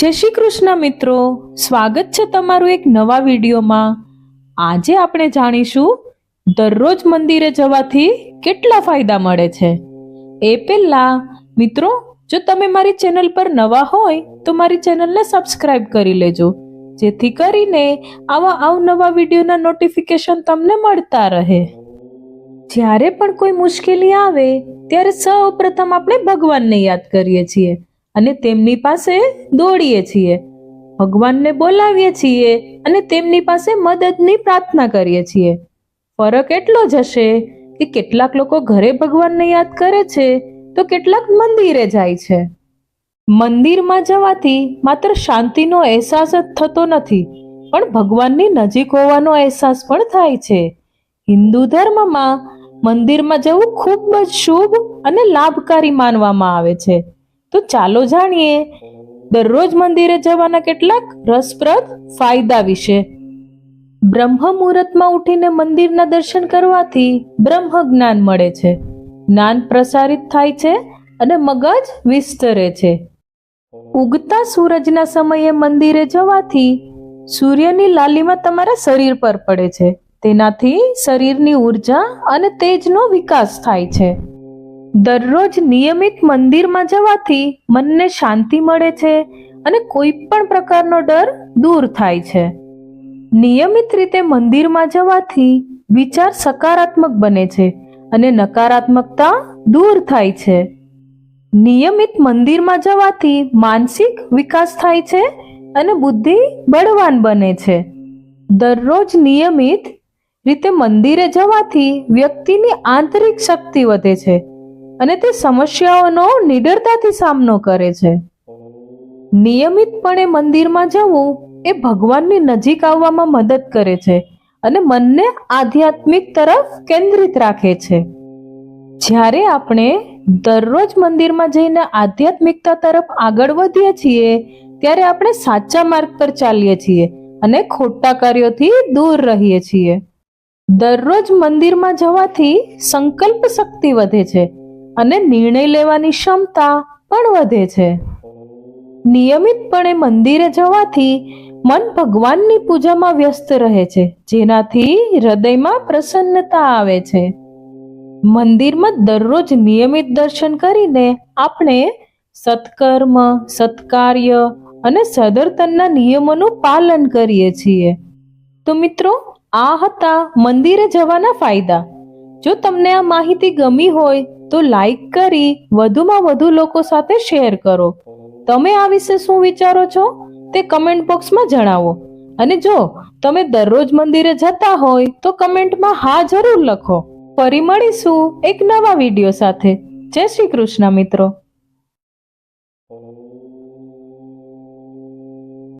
જય શ્રી કૃષ્ણ મિત્રો, સ્વાગત છે તમારું એક નવા વિડીયોમાં. આજે આપણે જાણીશું, દરરોજ મંદિરે જવાથી કેટલા ફાયદા મળે છે. એ પહેલા, મિત્રો, જો તમે મારી ચેનલ પર નવા હોય, તો મારી ચેનલને સબસ્ક્રાઇબ કરી લેજો. જેથી કરીને આવા અવનવા વિડીયોના નોટિફિકેશન તમને મળતા રહે. જ્યારે પણ કોઈ મુશ્કેલી આવે, ત્યારે સૌ પ્રથમ આપણે ભગવાનને યાદ કરીએ છીએ. અને તેમની પાસે દોડીએ છીએ. ભગવાનને બોલાવીએ છીએ અને તેમની પાસે મદદની પ્રાર્થના કરીએ છીએ. ફરક એટલો જ હશે કે કેટલાક લોકો ઘરે ભગવાનને યાદ કરે છે તો કેટલાક મંદિરે જાય છે. મંદિરમાં જવાથી માત્ર શાંતિનો અહેસાસ જ થતો નથી, પણ ભગવાનની નજીક હોવાનો અહેસાસ પણ થાય છે. હિન્દુ ધર્મમાં મંદિરમાં જવું ખૂબ જ શુભ અને લાભકારી માનવામાં આવે છે. તો ચાલો જાણીએ, દરરોજ મંદિરે જવાના કેટલાક રસપ્રદ ફાયદા વિશે. બ્રહ્મ મુહૂર્તમાં ઉઠીને મંદિરના દર્શન કરવાથી બ્રહ્મ જ્ઞાન મળે છે. જ્ઞાન પ્રસારિત થાય છે અને મગજ વિસ્તરે છે. ઉગતા સૂરજના સમયે મંદિરે જવાથી સૂર્યની લાલીમાં તમારા શરીર પર પડે છે. તેનાથી શરીરની ઊર્જા અને તેજનો વિકાસ થાય છે. દરરોજ નિયમિત મંદિરમાં જવાથી મનને શાંતિ મળે છે અને કોઈ પણ પ્રકારનો ડર દૂર થાય છે. નિયમિત રીતે મંદિરમાં જવાથી વિચાર સકારાત્મક બને છે અને નકારાત્મકતા દૂર થાય છે. નિયમિત મંદિરમાં જવાથી માનસિક વિકાસ થાય છે અને બુદ્ધિ બળવાન બને છે. દરરોજ નિયમિત રીતે મંદિરે જવાથી વ્યક્તિની આંતરિક શક્તિ વધે છે અને તે સમસ્યાઓનો નિડરતાથી સામનો કરે છે. નિયમિતપણે મંદિરમાં જવું એ ભગવાનની નજીક આવવામાં મદદ કરે છે અને મનને આધ્યાત્મિક તરફ કેન્દ્રિત રાખે છે. જ્યારે આપણે દરરોજ મંદિરમાં જઈને આધ્યાત્મિકતા તરફ આગળ વધીએ છીએ, ત્યારે આપણે સાચા માર્ગ પર ચાલીએ છીએ અને ખોટા કાર્યોથી દૂર રહીએ છીએ. દરરોજ મંદિરમાં જવાથી સંકલ્પ શક્તિ વધે છે અને નિર્ણય લેવાની ક્ષમતા પણ વધે છે. નિયમિતપણે મંદિરે જવાથી મન ભગવાનની પૂજામાં વ્યસ્ત રહે છે, જેનાથી હૃદયમાં પ્રસન્નતા આવે છે. મંદિરમાં દરરોજ નિયમિત દર્શન કરીને આપણે સત્કર્મ, સત્કાર્ય અને સદર્તનના નિયમોનું પાલન કરીએ છીએ. તો મિત્રો, આ હતા મંદિરે જવાના ફાયદા. જો તમને આ માહિતી ગમી હોય તો લાઈક કરી વધુમાં વધુ લોકો સાથે શેર કરો. તમે આ વિશે શું વિચારો છો તે કમેન્ટ બોક્સમાં જણાવો. અને જો તમે દરરોજ મંદિરે જતા હોય તો કમેન્ટમાં હા જરૂર લખો. ફરી મળીશું એક નવા વીડિયો સાથે. જય શ્રી કૃષ્ણ મિત્રો.